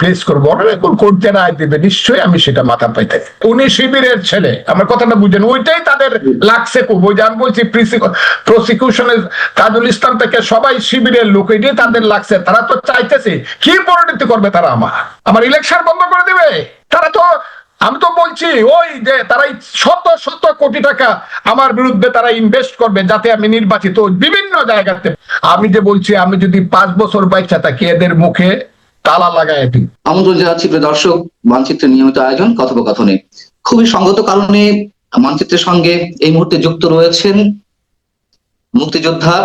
Face করব। Honourable court যে রায় দেবে নিশ্চয়ই আমি সেটা মাথা পাইতে। উনি শিবিরের ছেলে, আমার কথাটা বুঝেন, ওইটাই তাদের লাগছে খুব। ওই যে আমি বলছি প্রসিকিউশনের তাজুল ইসলাম থেকে সবাই শিবিরের লোক, এটাই তাদের লাগছে। তারা তো চাইতেছে, কি পরিণতি করবে তারা আমার? আমার ইলেকশন বন্ধ করে দিবে? তারা তো, আমি তো বলছি, ওই যে তারা শত শত কোটি টাকা আমার বিরুদ্ধে তারা ইনভেস্ট করবে যাতে আমি নির্বাচিত বিভিন্ন জায়গাতে, আমি যে বলছি, আমি যদি পাঁচ বছর বাচ্চা থাকি, এদের মুখে তালা লাগায় দিই আমন্ত্রণ জানাচ্ছি প্রিয় দর্শক মানচিত্রের নিয়মিত আয়োজন, কথোপকথনে। খুবই সঙ্গত কারণে মানচিত্রের সঙ্গে এই মুহূর্তে যুক্ত রয়েছেন মুক্তিযোদ্ধা,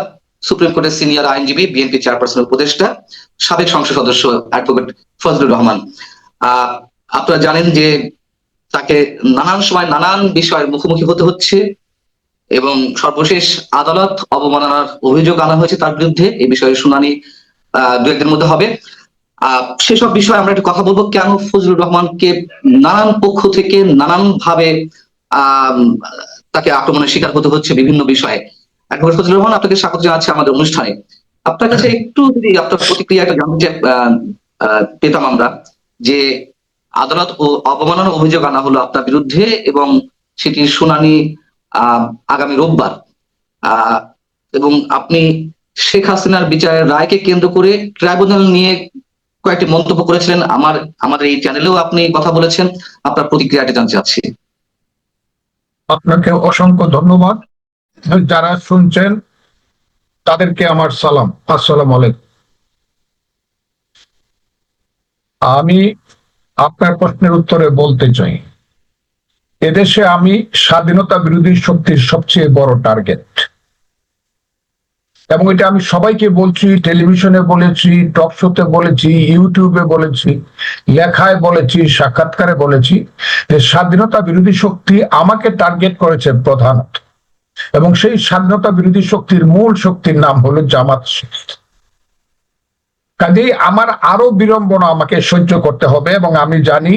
সুপ্রিম কোর্টের সিনিয়র আইনজীবী, বিএনপি চেয়ারপারসন উপদেষ্টা, সাবেক সংসদ সদস্য, অ্যাডভোকেট ফজলুর রহমান। আপনারা জানেন যে তাকে নানান সময় নানান বিষয়ের মুখোমুখি হতে হচ্ছে এবং সর্বশেষ আদালত অবমাননার অভিযোগ আনা হয়েছে তার বিরুদ্ধে। এই বিষয়ে শুনানি আহ দু একদিনের মধ্যে হবে। সেসব বিষয়ে আমরা একটু কথা বলব। কেন ফজলুর রহমানকে নানান পক্ষ থেকে নানান ভাবে তাকে আক্রমণের শিকার হতে হচ্ছে বিভিন্ন বিষয়ে। অ্যাডভোকেট ফজলুর রহমান, আপনাকে স্বাগত জানাচ্ছি আমাদের অনুষ্ঠানে। আপনার কাছে একটু যদি আপনার প্রতিক্রিয়া একটা জানতে পেতাম আমরা যে আদালত ও অবমাননা অভিযোগ আনা হলো আপনার বিরুদ্ধে এবং সেটির শুনানি আগামী রোববার। এবং আপনি শেখ হাসিনার বিচারের রায়কে কেন্দ্র করে ট্রাইব্যুনাল নিয়ে কয়েকটি মন্তব্য করেছিলেন। আমার, আমাদের এই চ্যানেলেও আপনি কথা বলেছেন। আপনার প্রতিক্রিয়াটি জানতে চাচ্ছি। আপনাকে অসংখ্য ধন্যবাদ। যারা শুনছেন, তাদেরকে আমার সালাম। আসসালাম আলাইকুম। আমি আপনার প্রশ্নের উত্তরে বলতে চাই। এদেশে আমি স্বাধীনতা বিরোধী শক্তির সবচেয়ে বড় টার্গেট এবং এটা আমি সবাইকে বলছি, টেলিভিশনে বলেছি, টক শোতে বলেছি, ইউটিউবে বলেছি, লেখায় বলেছি, সাক্ষাৎকারে বলেছি যে স্বাধীনতা বিরোধী শক্তি আমাকে টার্গেট করেছে প্রধানত এবং সেই স্বাধীনতা বিরোধী শক্তির মূল শক্তির নাম হলো জামাত শিবির। কাজেই আমার আরও বিড়ম্বনা আমাকে সহ্য করতে হবে এবং আমি জানি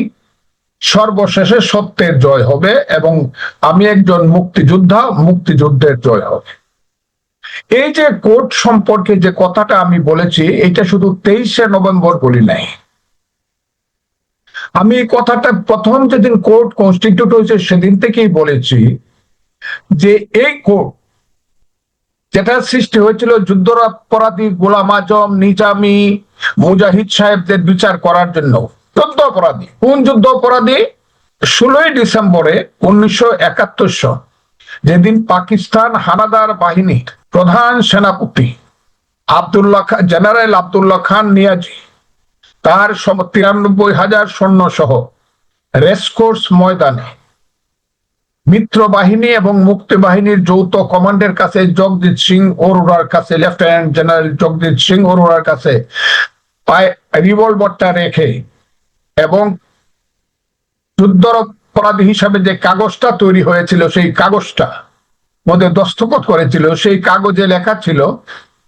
সর্বশেষে সত্যের জয় হবে এবং আমি একজন মুক্তিযোদ্ধা, মুক্তিযুদ্ধের জয় হবে। এই যে কোর্ট সম্পর্কে যে কথাটা আমি বলেছি, এটা শুধু তেইশে নভেম্বর বলি নাই। আমি এই কথাটা প্রথম যেদিন কোর্ট কনস্টিটিউট হয়েছে সেদিন থেকেই বলেছি যে এই কোর্ট যেটা সৃষ্টি হয়েছিল যুদ্ধরাপরাধী গোলাম আজম, নিজামি, মুজাহিদ সাহেবদের বিচার করার জন্য। যুদ্ধ অপরাধী। কোন যুদ্ধ অপরাধী? ষোলোই ডিসেম্বরে উনিশশো একাত্তর সন যেদিন পাকিস্তান হানাদার বাহিনীর প্রধান সেনাপতি আবদুল্লাহ খান জেনারেল আবদুল্লাহ খান নিয়াজি, তার তিরানব্বই হাজার সৈন্য সহ রেসকোর্স ময়দানে। মিত্র বাহিনী এবং মুক্তি বাহিনীর যৌথ কমান্ডের কাছে জগজিৎ সিং অরোরার কাছে, লেফটেন্যান্ট জেনারেল জগজিৎ সিং অরোরার কাছে রিভলভারটা রেখে এবং যুদ্ধ অপরাধী হিসাবে যে কাগজটা তৈরি হয়েছিল, সেই কাগজটা মধ্যে দস্তখত করেছিল, সেই কাগজে লেখা ছিল,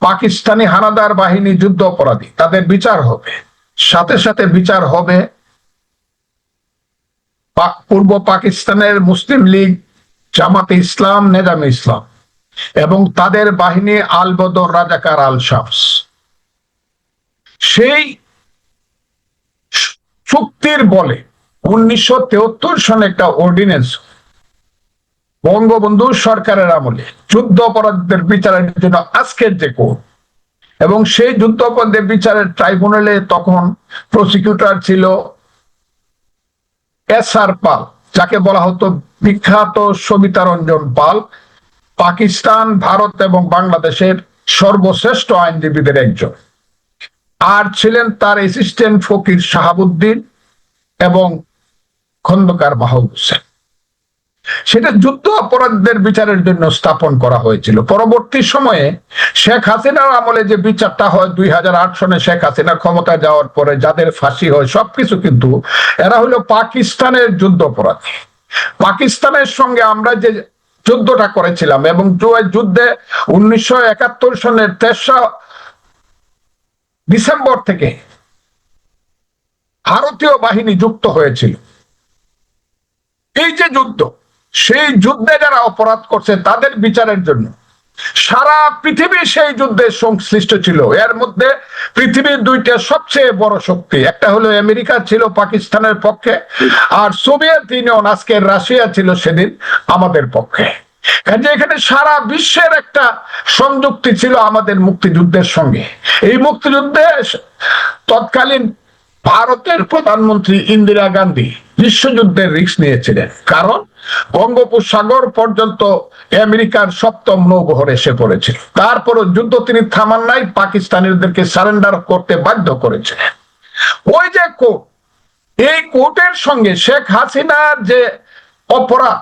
পাকিস্তানি হানাদার বাহিনী যুদ্ধ অপরাধী, তাদের বিচার হবে। সাথে সাথে বিচার হবে পূর্ব পাকিস্তানের মুসলিম লীগ জামাতে ইসলাম, নেজামে ইসলাম, এবং তাদের বাহিনী আল বদর রাজাকার আল শামস সেই চুক্তির বলে উনিশশো সনে একটা অর্ডিনেন্স বঙ্গবন্ধু সরকারের আমলে যুদ্ধ অপরাধীদের বিচারের জন্য আজকের যে কোর্ট, এবং সেই যুদ্ধ অপরাধীদের বিচারের ট্রাইব্যুনালে তখন প্রসিকিউটর ছিল এস আর পাল, যাকে বলা হতো বিখ্যাত সবিতা রঞ্জন পাল। পাকিস্তান, ভারত এবং বাংলাদেশের সর্বশ্রেষ্ঠ আইনজীবীদের একজন। আর ছিলেন তার অ্যাসিস্ট্যান্ট ফকির শাহাবুদ্দিন এবং খন্দকার মাহবুব হোসেন। সেটা যুদ্ধ অপরাধীদের বিচারের জন্য স্থাপন করা হয়েছিল। পরবর্তী সময়ে শেখ হাসিনার আমলে যে বিচারটা হয়, দুই হাজার আট সনে শেখ হাসিনা ক্ষমতা যাওয়ার পরে যাদের ফাঁসি হয়, সবকিছু কিন্তু এরা হলো পাকিস্তানের যুদ্ধ অপরাধী। পাকিস্তানের সঙ্গে আমরা যে যুদ্ধটা করেছিলাম এবং যুদ্ধে উনিশশো একাত্তর সনের তেসরা ডিসেম্বর থেকে ভারতীয় বাহিনী যুক্ত হয়েছিল। এই যে যুদ্ধ সেই যুদ্ধে যারা অপরাধ করছে তাদের বিচারের জন্য। সারা পৃথিবী সেই যুদ্ধে সংশ্লিষ্ট ছিল। এর মধ্যে পৃথিবীর দুইটা সবচেয়ে বড় শক্তি, একটা হলো আমেরিকা ছিল পাকিস্তানের পক্ষে, আর সোভিয়েত ইউনিয়ন আজকের রাশিয়া ছিল সেদিন আমাদের পক্ষে। এখানে সারা বিশ্বের একটা সংযুক্তি ছিল আমাদের মুক্তিযুদ্ধের সঙ্গে। এই মুক্তিযুদ্ধে তৎকালীন ভারতের প্রধানমন্ত্রী ইন্দিরা গান্ধী বিশ্বযুদ্ধের রিস্ক নিয়েছিলেন। কারণ বঙ্গোপসাগর পর্যন্ত আমেরিকার সপ্তম নৌবহর এসে পড়েছিল। তারপরও যুদ্ধ তিনি থামান নাই, পাকিস্তানিদেরকে সারেন্ডার করতে বাধ্য করেছিলেন ওই যে কোর্ট, এই কোর্টের সঙ্গে শেখ হাসিনার যে অপরাধ,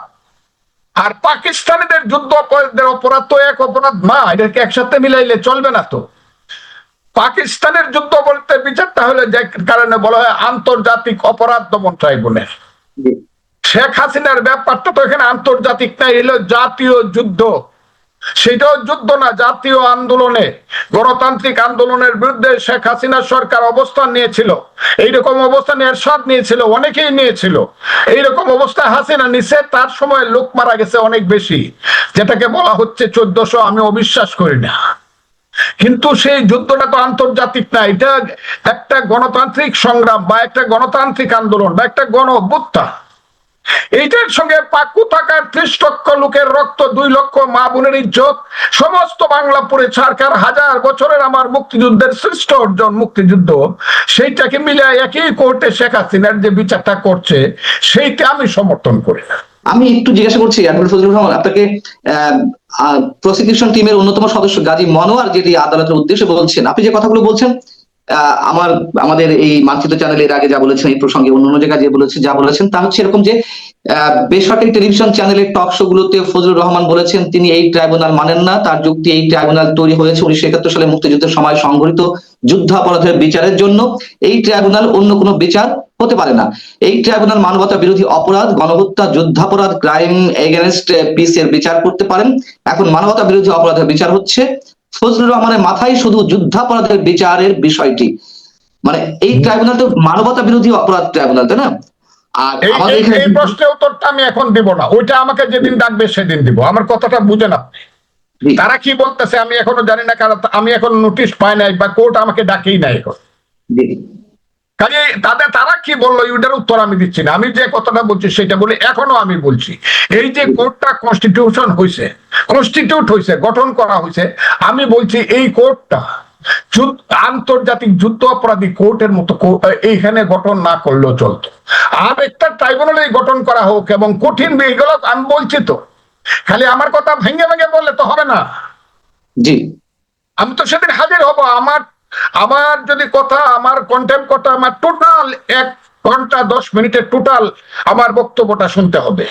আর পাকিস্তানিদের যুদ্ধ অপরাধের অপরাধ তো এক অপরাধ না এটাকে একসাথে মিলাইলে চলবে না তো। পাকিস্তানের যুদ্ধ বলতে বিচারটা হলে যে কারণে বলা হয় আন্তর্জাতিক অপরাধ দমন ট্রাইব্যুনাল। শেখ হাসিনার ব্যাপারটা তো এখানে আন্তর্জাতিক না, এলো জাতীয় যুদ্ধ। সেটাও যুদ্ধ না, জাতীয় আন্দোলনে। গণতান্ত্রিক আন্দোলনের বিরুদ্ধে শেখ হাসিনা সরকার অবস্থান নিয়েছিল। এইরকম অবস্থান এরশাদ নিয়েছিল, অনেকেই নিয়েছিল। এইরকম অবস্থায় হাসিনা নিছে, তার সময় লোক মারা গেছে অনেক বেশি। যেটাকে বলা হচ্ছে চোদ্দশো, আমি অবিশ্বাস করি না। কিন্তু সেই যুদ্ধটা তো আন্তর্জাতিক না, এটা একটা গণতান্ত্রিক সংগ্রাম বা একটা গণতান্ত্রিক আন্দোলন বা একটা গণ অভ্যুত্থান এইটার সঙ্গে পাকু থাকার ত্রিশ লক্ষ লোকের রক্ত দুই লক্ষ মা বোনের ইজ্জত। সমস্ত বাংলা পড়ে ছাড়কার হাজার বছরের আমার মুক্তিযুদ্ধের শ্রেষ্ঠ অর্জন মুক্তিযুদ্ধ। সেইটাকে মিলে একই কোর্টে শেখ হাসিনার যে বিচারটা করছে, সেইটা আমি সমর্থন করি না। আমি একটু জিজ্ঞাসা করছি আপনাকে প্রসিকিউশন টিমের অন্যতম সদস্য গাজী মনোয়ার যেটি আদালতের উদ্দেশ্যে বলছেন, আপনি যে কথাগুলো বলছেন আমার, আমাদের এই মানচিত্র চ্যানেলে এর আগে যা বলেছেন, এই প্রসঙ্গে অন্য অন্য জায়গায় যে বলেছেন যা বলেছেন, তা হচ্ছে এরকম যে বেসরকারি টেলিভিশন চ্যানেলের টক শো গুলোতে ফজলুর রহমান বলেছেন, তিনি এই ট্রাইব্যুনাল মানেন না, তার যুক্তি এই ট্রাইব্যুনাল তৈরি হয়েছে উনিশশো একাত্তর সালে মুক্তিযুদ্ধের সময় সংঘটিত যুদ্ধাপরাধের বিচারের জন্য। এই ট্রাইব্যুনাল অন্য কোনো বিচার হতে পারে না। এই ট্রাইব্যুনাল মানবতা বিরোধী অপরাধ, গণহত্যা, যুদ্ধাপরাধ ক্রাইম এগেনস্ট পিস এর বিচার করতে পারেন। এখন মানবতা বিরোধী অপরাধের বিচার হচ্ছে ফজলুর রহমানের মাথায় শুধু যুদ্ধাপরাধের বিচারের বিষয়টি। মানে এই ট্রাইব্যুনাল তো মানবতা বিরোধী অপরাধ ট্রাইব্যুনাল তাই না? আর এই প্রশ্নের উত্তরটা আমি এখন দিব না। ওইটা আমাকে যেদিন ডাকবে সেদিন দিব। আমার কথাটা বুঝেন আপনি তারা কি বলতেছে আমি এখনও জানি না কারণ আমি এখন নোটিশ পাই নাই বা কোর্ট আমাকে ডাকেই নাই এখন। কাজে তাদের তারা কি বলল? ওইটার উত্তর আমি দিচ্ছি না। আমি যে কথাটা বলছি সেটা বলে এখনও আমি বলছি। এই যে কোর্টটা কনস্টিটিউশন হয়েছে কনস্টিটিউট হয়েছে গঠন করা হয়েছে আমি বলছি এই কোর্টটা আন্তর্জাতিক যুদ্ধ অপরাধী কোর্টের মতো এইখানে গঠন না করলেও চলতো। আর একটা ট্রাইব্যুনালে গঠন করা হোক এবং কঠিন এগুলো আমি বলছি তো। খালি আমার কথা ভেঙে ভেঙে বললে তো হবে না। জি। আমি তো সেদিন হাজির হব। আমার আমার যদি কথা, আমার কন্টেম্প কথা, আমার টোটাল এক ঘণ্টা, দশ মিনিটের টোটাল আমার বক্তব্যটা শুনতে হবে।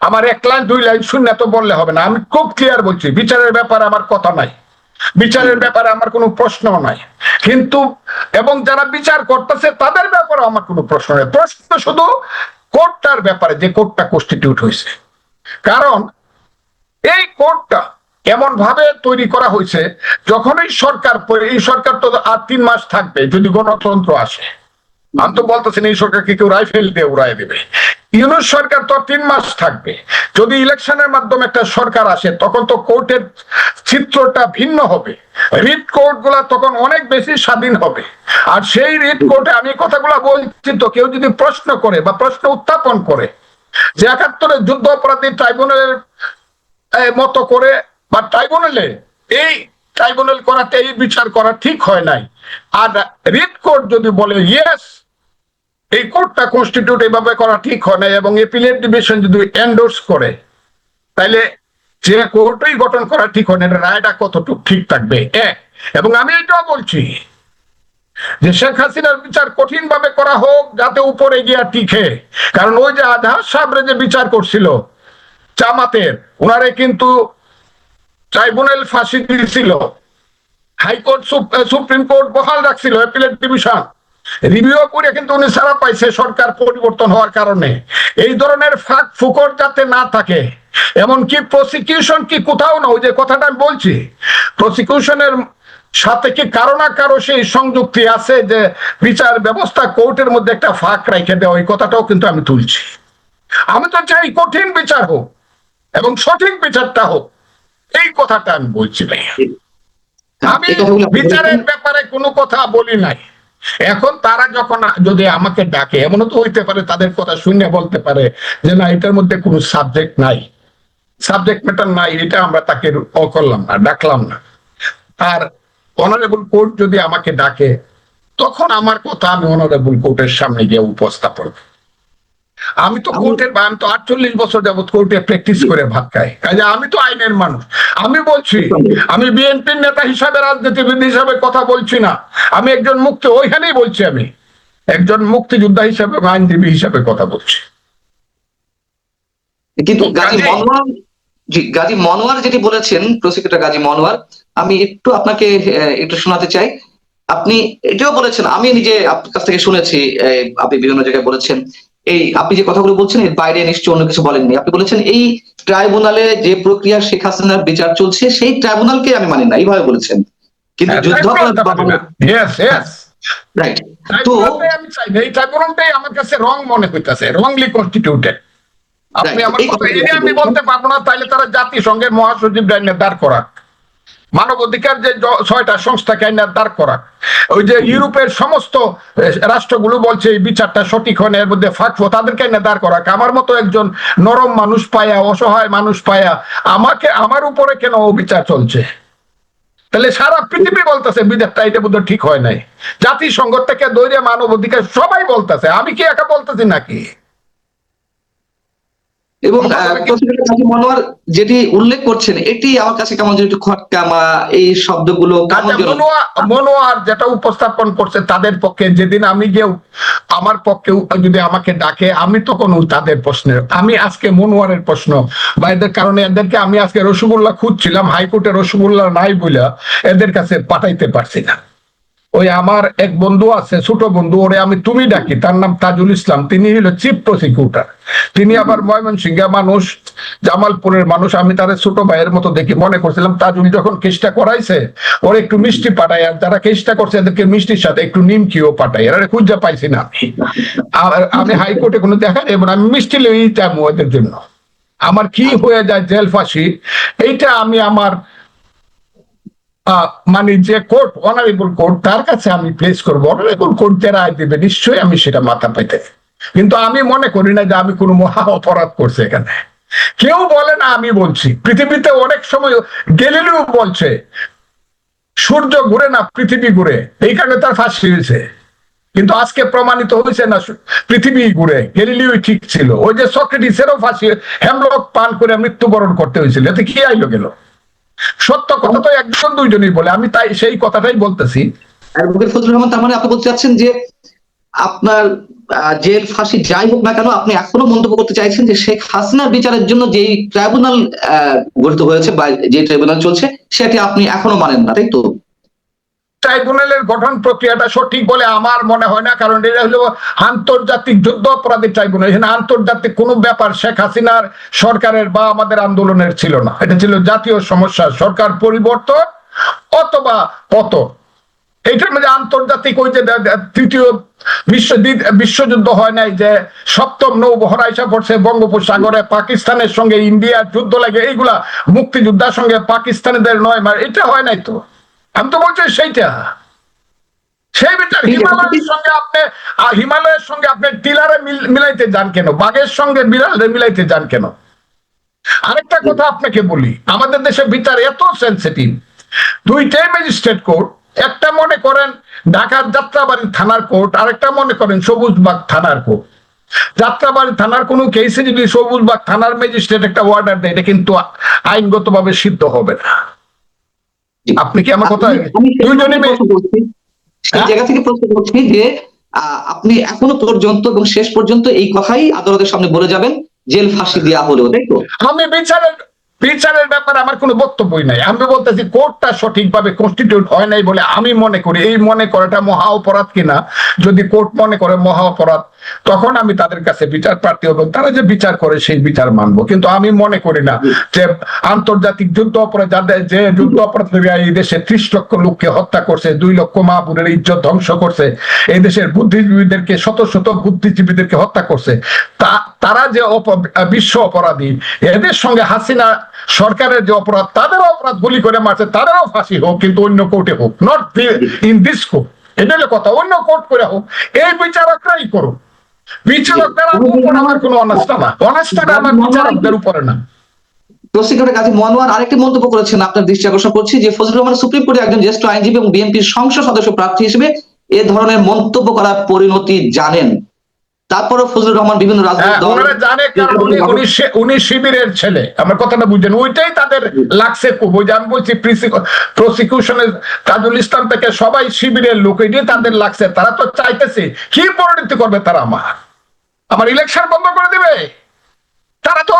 আমার এক লাইন, দুই লাইন শূন্য তো বললে হবে না। আমি খুব ক্লিয়ার বলছি, বিচারের ব্যাপারে আমার কথা নাই। বিচারের ব্যাপারে আমার কোনো প্রশ্ন নাই। কিন্তু, এবং যারা বিচার করতেছে, তাদের ব্যাপারে আমার কোনো প্রশ্ন নেই। প্রশ্ন শুধু কোর্টটার ব্যাপারে, যে কোর্টটা কনস্টিটিউট হয়েছে। কারণ, এই কোর্টটা এমন ভাবে তৈরি করা হয়েছে, যখনই সরকার এই সরকার তো আর তিন মাস থাকবে, যদি গণতন্ত্র আসে। আমি তো বলতেছেন এই সরকারকে কেউ রাইফেল দিয়ে উড়াই দেবে। ইউনুস সরকার তো তিন মাস থাকবে। যদি ইলেকশনের মাধ্যমে একটা সরকার আসে, তখন তো কোর্টের চিত্রটা ভিন্ন হবে। রিট কোর্টগুলা তখন অনেক বেশি স্বাধীন হবে। আর সেই রিট কোর্টে আমি কথাগুলা বলছি তো, কেউ যদি প্রশ্ন করে বা প্রশ্ন উত্থাপন করে, যে একাত্তরের যুদ্ধ অপরাধী ট্রাইব্যুনালের মতো করে বা ট্রাইব্যুনালে এই ট্রাইব্যুনাল করাতে এই বিচার করা ঠিক হয় নাই। আর রিট কোর্ট যদি বলে ইয়েস এই কোর্টটা কনস্টিটিউট এইভাবে করা ঠিক হয় নাই এবং এপিলেট ডিভিশন যদি এন্ডোর্স করে, তাইলে যে কোর্টই গঠন করা ঠিক হয় না রায়টা কতটুকু ঠিক থাকবে? এক, এবং আমি এটাও বলছি যে শেখ হাসিনার বিচার কঠিন ভাবে করা হোক, যাতে উপরে গিয়া টিকে। কারণ ওই যে আজহার সাহেবরে যে বিচার করছিল, জামাতের, ওনারে কিন্তু ট্রাইব্যুনাল ফাঁসি দিয়েছিল হাইকোর্ট সুপ্রিম কোর্ট বহাল রাখছিল অ্যাপিলেট ডিভিশন। রিভিউ করে কিন্তু উনি সারা পাইছে সরকার পরিবর্তন হওয়ার কারণে। এই ধরনের ফাঁক ফুকর যাতে না থাকে, এমনকি প্রসিকিউশন কি কোথাও না, ওই যে কথাটা আমি বলছি প্রসিকিউশনের সাথে কি কারও না কারও সেই সংযুক্তি আছে যে বিচার ব্যবস্থা কোর্টের মধ্যে একটা ফাঁক রেখে দেওয়া, ওই কথাটাও কিন্তু আমি তুলছি। আমি তো চাই কঠিন বিচার হোক এবং সঠিক বিচারটা হোক। এই কথাটা আমি বলছি আমি বিচারের ব্যাপারে কোনো কথা বলি নাই। এখন তারা যখন যদি আমাকে ডাকে এমনও তো হইতে পারে তাদের কথা শুনে বলতে পারে যে না এটার মধ্যে কোনো সাবজেক্ট নাই। সাবজেক্ট ম্যাটার নাই এটা আমরা তাকে ও করলাম না ডাকলাম না। আর অনারেবল কোর্ট যদি আমাকে ডাকে তখন আমার কথা আমি অনারেবল কোর্টের সামনে গিয়ে উপস্থাপন। আমি তো কোর্টের আমি তো আটচল্লিশ বছর যাবত কোর্টে প্র্যাকটিস করে ভাত খাই। কাজে আমি তো আইনের মানুষ। আমি বলছি আমি বিএনপির নেতা হিসাবে রাজনীতিবিদ হিসাবে কথা বলছি না। আমি একজন মুক্তি ওইখানেই বলছি আমি। একজন মুক্তিযোদ্ধা হিসাবে আইনজীবী হিসাবে কথা বলছি। কিন্তু গাজী মনোয়ার জি গাজী মনোয়ার যেটি বলেছেন প্রসিকিউটর গাজী মনোয়ার আমি একটু আপনাকে একটু শোনাতে চাই। আপনি এটাও বলেছেন আমি নিজে আপনার কাছ থেকে শুনেছি আপনি বিভিন্ন জায়গায় বলেছেন এই আপনি যে কথাগুলো বলছেন এর বাইরে নিশ্চয় অন্য কিছু বলেননি। আপনি বলেছেন এই ট্রাইব্যুনালে যে প্রক্রিয়া শেখ হাসিনার বিচার চলছে সেই ট্রাইব্যুনালকে আমি মানি না এইভাবে বলেছেন। কিন্তু যুদ্ধ ইয়েস ইয়েস রাইট তো আমি চাই না। এই ট্রাইব্যুনালটাই আমার কাছে রং মনে হইতেছে রংলি কনস্টিটিউটেড আপনি. আমার আমি বলতে পারব না তাইলে তারা জাতিসংঘের মহাসচিব দাঁড় করাক। মানবাধিকার যে ছয়টা সংস্থাকে আইনে দাঁড় করাক। ওই যে ইউরোপের সমস্ত রাষ্ট্রগুলো বলছে এই বিচারটা সঠিক হয় এর মধ্যে ফাঁকফো তাদেরকে আইনে দাঁড় করাক। আমার মতো একজন নরম মানুষ পায়া, অসহায় মানুষ পায়া, আমাকে, আমার উপরে কেন বিচার চলছে? তাহলে সারা পৃথিবী বলতেছে, বিদেশটা এটা বোধ ঠিক হয় নাই। জাতিসংঘ থেকে দৈরে মানব অধিকার সবাই বলতেছে, আমি কি একা বলতেছি নাকি? এবং মনোয়ার যেটি উল্লেখ করছেন এটি আমার কাছে কেমন যেন খটকামা এই শব্দগুলো আচ্ছা, মনোয়া- মনোয়ার যেটা উপস্থাপন করছে তাদের পক্ষে যেদিন আমি গিয়ে আমার পক্ষে যদি আমাকে ডাকে আমি তখন তাদের প্রশ্নের আমি আজকে মনোয়ারের প্রশ্ন। বা এদের কারণে এদেরকে আমি আজকে রসগোল্লা খুঁজছিলাম হাইকোর্টে রসগোল্লা নাই বলে এদের কাছে পাঠাইতে পারছি না। ওই আমার এক বন্ধু আছে ছোট বন্ধু ওরে আমি তুমি ডাকি তার নাম তাজুল ইসলাম তিনি হলো চিফ প্রসিকিউটর তিনি আবার ময়মনসিংহা মানুষ জামালপুরের মানুষ আমি তার ছোট ভাইয়ের মতো দেখি মনে করছিলাম তাজুল যখন কেসটা করাইছে ওর একটু মিষ্টি পাঠায় আর যারা কেসটা করছে এদেরকে মিষ্টির সাথে একটু নিমকিও পাঠায় এরা খুঁজে পাইছি না আমি। আর আমি হাইকোর্টে কোনো দেখা না, আমি মিষ্টি লেই যাব ওদের জন্য। আমার কি হয়ে যায় জেল ফাঁসি এইটা আমি আমার মানে যে কোর্ট অনারেবল কোর্ট তার কাছে আমি প্লেস করব। অনারেবল কোর্ট যে রায় দেবে, নিশ্চয়ই আমি সেটা মাথা পেতে। কিন্তু আমি মনে করি না যে আমি কোনো মহা অপরাধ করছি এখানে। কেউ বলে না আমি বলছি। পৃথিবীতে অনেক সময় গেলিলেও বলছে, সূর্য ঘুরে না পৃথিবী ঘুরে। এই কারণে তার ফাঁসি হয়েছে। কিন্তু আজকে প্রমাণিত হয়েছে না পৃথিবী ঘুরে। গেলিলিও ঠিক ছিল। ওই যে সক্রেটিসেরও ফাঁসি, হেমলক পান করে মৃত্যুবরণ করতে হয়েছিল। এতে কি আইলো গেল? সত্য কথা তো একজন দুইজনই বলে, আমি তাই সেই কথাটাই বলতেছি। রহমান তার মানে আপনি বলতে চাচ্ছেন যে আপনার জেল ফাঁসি যাই হোক না কেন, আপনি এখনও মন্তব্য করতে চাইছেন যে শেখ হাসিনার বিচারের জন্য যেই ট্রাইব্যুনাল গঠিত হয়েছে বা যে ট্রাইব্যুনাল চলছে, সেটি আপনি এখনও মানেন না, তাই তো? ট্রাইব্যুনালের গঠন প্রক্রিয়াটা সঠিক বলে আমার মনে হয় না, কারণ এটা হলো আন্তর্জাতিক যুদ্ধ অপরাধী ট্রাইব্যুনাল। এখানে আন্তর্জাতিক কোনো ব্যাপার শেখ হাসিনার সরকারের বা আমাদের আন্দোলনের ছিল না। এটা ছিল জাতীয় সমস্যা, সরকার পরিবর্তন অথবা পতন। এইটার মধ্যে আন্তর্জাতিক ওই যে তৃতীয় বিশ্ব বিশ্বযুদ্ধ হয় নাই যে সপ্তম নৌবহর আইসা পড়ছে বঙ্গোপসাগরে, পাকিস্তানের সঙ্গে ইন্ডিয়ার যুদ্ধ লাগে, এইগুলা মুক্তিযোদ্ধার সঙ্গে পাকিস্তানিদের নয় এটা হয় নাই তো। আমি তো বলছি সেইটা। সেই বিচার হিমালয়ের সঙ্গে আপনি হিমালয়ের সঙ্গে আপনি টিলারে মিলাইতে যান কেন? বাঘের সঙ্গে বিড়ালে মিলাইতে যান কেন? আরেকটা কথা আপনাকে বলি আমাদের দেশে বিচার এত সেন্সিটিভ দুইটাই ম্যাজিস্ট্রেট কোর্ট একটা মনে করেন ঢাকার যাত্রাবাড়ি থানার কোর্ট আরেকটা মনে করেন সবুজবাগ থানার কোর্ট যাত্রাবাড়ি থানার কোনো কেসে যদি সবুজবাগ থানার ম্যাজিস্ট্রেট একটা অর্ডার দেয় এটা কিন্তু আইনগতভাবে সিদ্ধ হবে না। আপনি কি আমার কথা আমি- আমি সেই দুইজনে জায়গা থেকে প্রশ্ন করছি, সেই হ্যাঁ? জায়গা থেকে প্রশ্ন করছি যে আহ, আপনি এখনও পর্যন্ত এবং শেষ পর্যন্ত এই কথাই আদালতের সামনে বলে যাবেন জেল ফাঁসি দেওয়া হলেও তাই তো আমি বিচারের বিচারের ব্যাপারে আমার কোনো বক্তব্যই নাই। আমি বলতেছি, কোর্টটা সঠিকভাবে কনস্টিটিউট হয় নাই বলে আমি মনে করি, এই মনে করাটা মহা অপরাধ কিনা? যদি কোর্ট মনে করে মহা অপরাধ, তখন আমি তাদের কাছে বিচার প্রার্থী হব। তারা যে বিচার করে, সেই বিচার মানবো। কিন্তু আমি মনে করি না যে আন্তর্জাতিক যুদ্ধ অপরাধ, যাদের যে যুদ্ধ অপরাধীরা এই দেশে ত্রিশ লক্ষ লোককে হত্যা করছে, দুই লক্ষ মা বোনের ইজ্জত ধ্বংস করছে, এই দেশের বুদ্ধিজীবীদেরকে শত শত বুদ্ধিজীবীদেরকে হত্যা করছে, তা তারা যে বিশ্ব অপরাধী, এদের সঙ্গে হাসিনা সরকারের যে অপরাধ তাদের অপরাধ গুলি করে মারছে তাদেরও ফাঁসি হোক কিন্তু অন্য কোর্টে হোক নট ইন দিস কোর্ট এটা হলো কথা অন্য কোর্ট করে হোক এই বিচারকরাই বিচারকদের উপর আমার কোনো অনাস্থা না। অনাস্থাটা আমার বিচারকদের উপরে না। প্রসিকিউটর কাজী মনোয়ার আরেকটি মন্তব্য করেছেন আপনার দৃষ্টি আকর্ষণ করছি যে ফজলুর রহমান সুপ্রিম কোর্টে একজন জ্যেষ্ঠ আইনজীবী এবং বিএনপির সংসদ সদস্য প্রার্থী হিসেবে এ ধরনের মন্তব্য করার পরিণতি জানেন। তারপরে ফজলুর রহমান বিভিন্ন হ্যাঁ, রাজনৈতিক দল জানে কারণ উনি উনি শিবিরের ছেলে। আমার কথাটা বুঝেন। ওইটাই তাদের লাগছে খুব। ওই যে আমি বলছি প্রসিকিউশনের তাজুল ইসলাম থেকে সবাই শিবিরের লোক। এটাই তাদের লাগছে। তারা তো চাইতেছে কি পরিণতি করবে তারা আমার? আমার ইলেকশন বন্ধ করে দিবে। তারা তো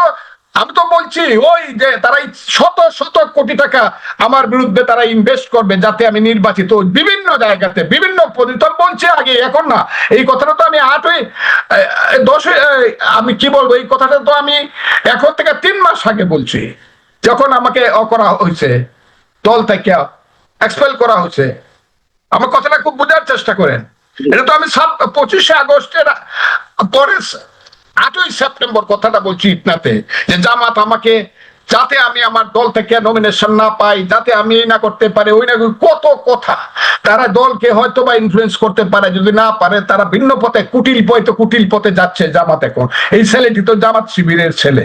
আমি তো বলছি, ওই যে তারা শত শত কোটি টাকা আমার বিরুদ্ধে তারা ইনভেস্ট করবে যাতে আমি নির্বাচিত বিভিন্ন জায়গাতে, বিভিন্ন আমি আগে, এখন না। এই কথাটা তো আমি আটই দশই আমি কি বলব? এই কথাটা তো আমি এখন থেকে তিন মাস আগে বলছি। যখন আমাকে অ করা হয়েছে, দল থেকে এক্সপেল করা হয়েছে। আমার কথাটা খুব বোঝার চেষ্টা করেন। এটা তো আমি সাত, পঁচিশে আগস্টের পরে আটই সেপ্টেম্বর কথাটা বলছি ইটনাতে যে জামাত আমাকে, যাতে আমি আমার দল থেকে নমিনেশন না পাই, যাতে আমি এই না করতে পারে, ওই না কত কথা। তারা দলকে হয়তো বা ইনফ্লুয়েন্স করতে পারে, যদি না পারে, তারা ভিন্ন পথে, কুটিল পথে কুটিল পথে যাচ্ছে জামাত এখন। এই ছেলেটি তো জামাত শিবিরের ছেলে।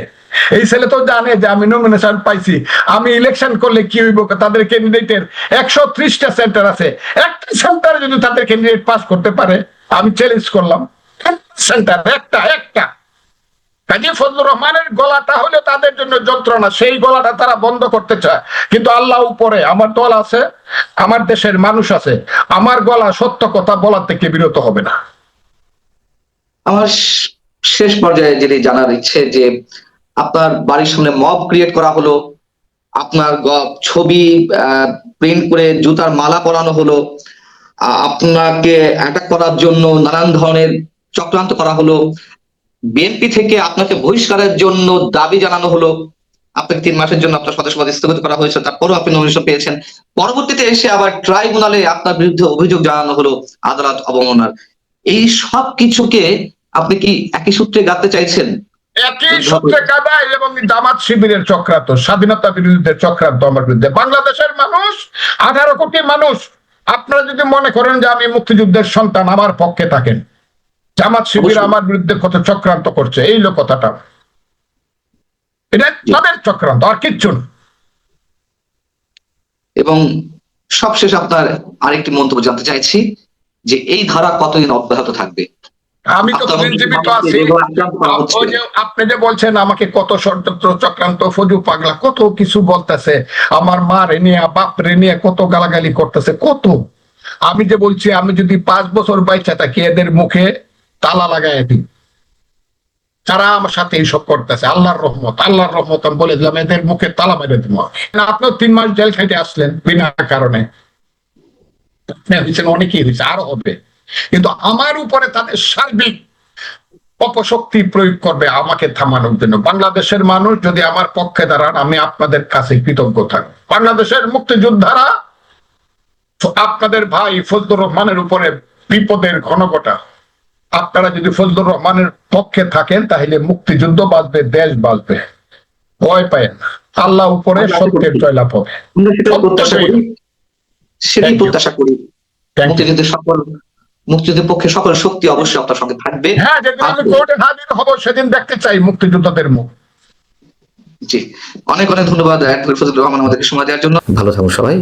এই ছেলে তো জানে যে আমি নমিনেশন পাইছি। আমি ইলেকশন করলে কি হইব? তাদের ক্যান্ডিডেটের একশো ত্রিশটা সেন্টার আছে। একটা সেন্টারে যদি তাদের ক্যান্ডিডেট পাস করতে পারে, আমি চ্যালেঞ্জ করলাম। সেন্টার একটা একটা। কাজী ফজলুর রহমানের গলাটা হলো তাদের জন্য যন্ত্রণা, সেই গলাটা তারা বন্ধ করতে চায়। কিন্তু আল্লাহ উপরে, আমার দল আছে, আমার দেশের মানুষ আছে, আমার গলা সত্য কথা বলার থেকে বিরত হবে না। আমার শেষ পর্যায়ে যেটি জানার ইচ্ছে যে আপনার বাড়ির সামনে মব ক্রিয়েট করা হলো, আপনার ছবি প্রিন্ট করে জুতার মালা পরানো হলো আপনাকে অ্যাটাক করার জন্য নানান ধরনের চক্রান্ত করা হলো বিএনপি থেকে আপনাকে বহিষ্কারের জন্য দাবি জানানো হলো। আপনাকে তিন মাসের জন্য আপনার সদস্যপদ স্থগিত করা হয়েছে, তারপরও আপনি নমিনেশন পেয়েছেন। পরবর্তীতে এসে আবার ট্রাইব্যুনালে আপনার বিরুদ্ধে অভিযোগ জানানো হলো আদালত অবমাননার। এই সব কিছুকে আপনি কি একই সূত্রে গাঁথতে চাইছেন? একই সূত্রে এবং জামাত শিবিরের চক্রান্ত, স্বাধীনতা বিরোধীদের চক্রান্ত আমার বিরুদ্ধে। বাংলাদেশের মানুষ, আঠারো কোটি মানুষ, আপনারা যদি মনে করেন যে আমি মুক্তিযুদ্ধের সন্তান, আমার পক্ষে থাকেন। জামাত শিবির আমার বিরুদ্ধে কত চক্রান্ত করছে এই লোক কথাটা। এটা তাদের চক্রান্ত আর কিচ্ছু না। এবং সবশেষ আপনার আরেকটি মন্তব্য জানতে চাইছি যে এই ধারা কতদিন অব্যাহত থাকবে? আমি তো জীবিত আছি। আপনি যে বলছেন আমাকে কত ষড়যন্ত্র চক্রান্ত ফজু পাগলা কত কিছু বলতেছে। আমার মা রে নিয়ে বাপ রে নিয়ে কত গালাগালি করতেছে কত। আমি যে বলছি আমি যদি পাঁচ বছর বাইচা থাকি এদের মুখে তালা লাগাই দিই তারা আমার সাথে এইসব করতেছে, আল্লাহর রহমত আল্লাহর রহমত আমি বলে দিলাম, এদের মুখে তালা মেরে দিব। আপনিও তিন মাস জেল খাইতে আসলেন বিনা কারণে। হয়েছেন, অনেকেই হয়েছে, আরও হবে। কিন্তু আমার উপরে তাদের সার্বিক অপশক্তি প্রয়োগ করবে, আমাকে থামানোর জন্য। বাংলাদেশের মানুষ যদি আমার পক্ষে দাঁড়ান, আমি আপনাদের কাছে কৃতজ্ঞ থাকব। বাংলাদেশের মুক্তিযোদ্ধারা, আপনাদের ভাই ফজলুর রহমানের উপরে বিপদের ঘনঘটা। আপনারা যদি ফজলুর রহমানের পক্ষে থাকেন তাহলে মুক্তিযুদ্ধ বাঁচবে দেশ বাঁচবে। ভয় পায় না। আল্লাহ উপরে সত্যের জয়লাভ হবে। প্রত্যাশা করি। সেটাই প্রত্যাশা করি. মুক্তিযুদ্ধের সকল মুক্তিযুদ্ধের পক্ষে সকল শক্তি অবশ্যই আপনার সঙ্গে থাকবে। হ্যাঁ যেদিন আমি কোর্টে হাজির হব সেদিন দেখতে চাই মুক্তিযোদ্ধাদের মুখ। জি। অনেক অনেক ধন্যবাদ অ্যাডভোকেট ফজলুর রহমান আমাদেরকে সময় দেওয়ার জন্য। ভালো থাকুন সবাই।